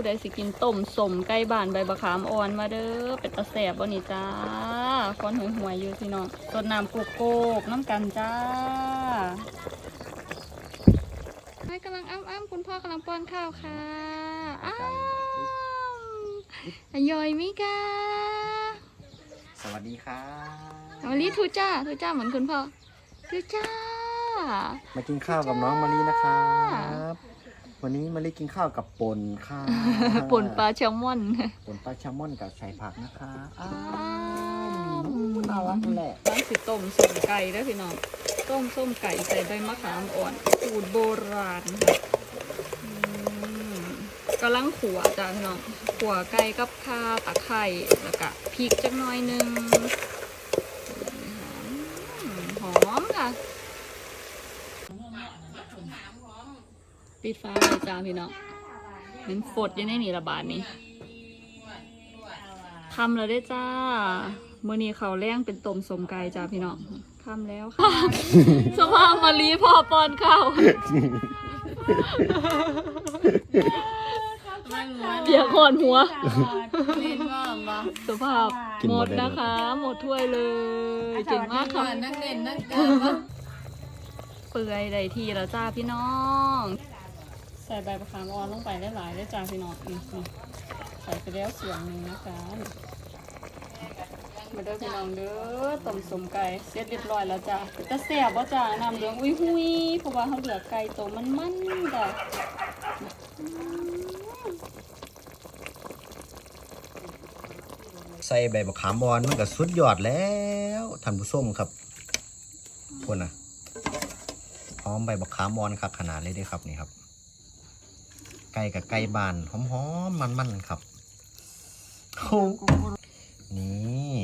ผู้ใดสิกินต้มสมไก่บ้านใบบะขามอ่อนมาเด้อเป็นตะแสบบ่นี่จ้าฟอนหวยหวยๆอยู่พี่น้องต้นน้ำโกโก้น้ำกันจ้าให้กำลังอ้ำอ้ำคุณพ่อกำลังป้อนข้าวค่ะอ้าวอยอยมิกาสวัสดีครับวันนี้ทูจ้าทูจ้าเหมือนคุณพ่อทูจ้ามากินข้าวกับน้องมะลินะครับ วันนี้มะลิกินข้าวกับป่นค่ะป่นปลาแซลมอนป่นปลาแซลมอนกับใส่ผักนะคะอ้าอ้าววน่ารักแหละร้านสิต้มส้มไก่เด้อพี่น้องต้มส้มไก่ใส่ใบมะขามอ่อนสูตรโบราณค่ะอืมกำลังขัวจ้าพี่น้องขัวไก่กับข่าตะไคร้แล้วก็พริกจักหน่อยหนึงอืมหอมค่ะ ปิดฟ้าเลยจ้าพี่น้องเห็นฝดอยังในนี่ระบาดนี้ทำแล้วได้อจ้ามื่อนี้เขาวแรงเป็นต้มสมไก่จ้าพี่น้องทำแล้วค่ะ สภาพมาลีพ่อปอนข้าวเปียกหอนหัวลินว่าบ่สภาพหมดนะคะ หมดถ้วยเลยเก่งมากค่ะนักเล่นนักเกินว่าเปื่อยได้ทีแล้วจ้าพี่น้อง ใส่ใบมะขามอ่อนลงไปได้หลายได้จ้าพี่น้องนี่นี่ใส่ไปแล้วส่วนหนึ่งนะคะมาเด้อพี่น้องเด้อต้มสมไก่เสร็จเรียบร้อยแล้วจ้าจะแซ่บว่าจ้าน้ำเหลืองอุ้ยหุยเพราะว่าเขาเหลือไก่ตัวมันมันจ้ะใส่ใบมะขามบอนมันก็สุดยอดแล้วท่านผู้ชมครับพวกนะหอมใบมะขามบอนครับขนาดเลยด้ครับนี่ครับ ไก่กับไก่บานหอมๆมันๆครับโอ้นี่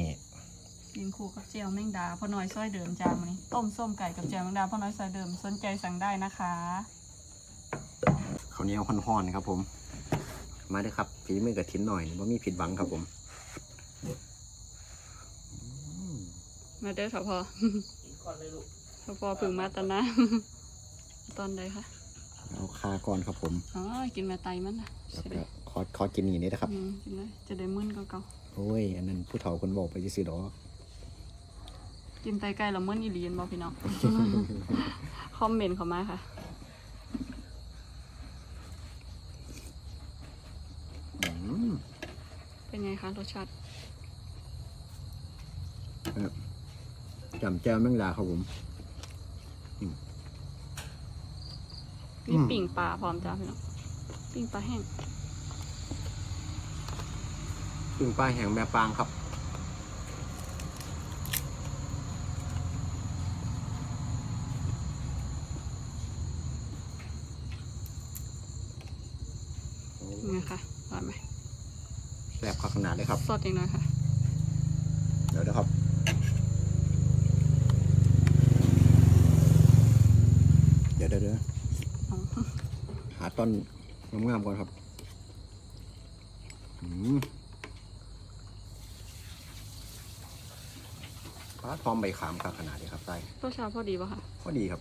กินคู่กับเจียวแมงดาพ่อน้อยซอยเดิมจ้ามันนี้ต้มส้มไก่กับเจียวแมงดาพ่อน้อยซอยเดิมสนใจสั่งได้นะคะข้าวเหนียวห่อนๆครับผม มาเด้อครับฝีมือกระถินหน่อยว่ามีผิดหวังครับผมมาเด้อสพอสพอพึ่งมาตอนนะตอนใดคะ เอาคาก่อนครับผมอ๋อกินแม่ไตมันนะแล้วใช่ไหมก็ขอขอกินนี่นี่นะครับอืมกินเลยจะได้มึนก็เก่าโอ้ยอันนั้นผู้เฒ่าคนบอกไปซื้อๆดอกๆกินไตไก่แล้วมึนอีหลีนบอกพี่น้อง คอมเมนต์เข้ามาค่ะ อืมเป็นไงคะรสชาติจำแจ้วแมงดาครับผม มีอืมปิ่งปลาพร้อมจ้าพี่น้องปิ่งปลาแห้งตึงปลาแห่งแม่ปางครับเป็นไงคะอร่อยไหมแซ่บข้าวขนาดเลยครับ สดอีกหน่อยค่ะ เดี๋ยวนะครับ เดี๋ยวเดี๋ยวเดี๋ยว เอา หาต้นงามๆก่อนครับอืมปลาทอมใบขามครับขนาดนี้ครับใส่รสชาติพอดีป่ะคะพอดีครับ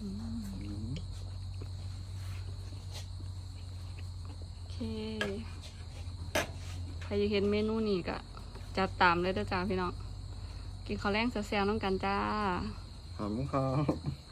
อืมโอเค ใครอยากเห็นเมนูนี้ก็จัดตามเลยเด้อจ้าพี่น้อง กินข้าวแรงแซ่บๆน้ำกันจ้าขอบคุณครับ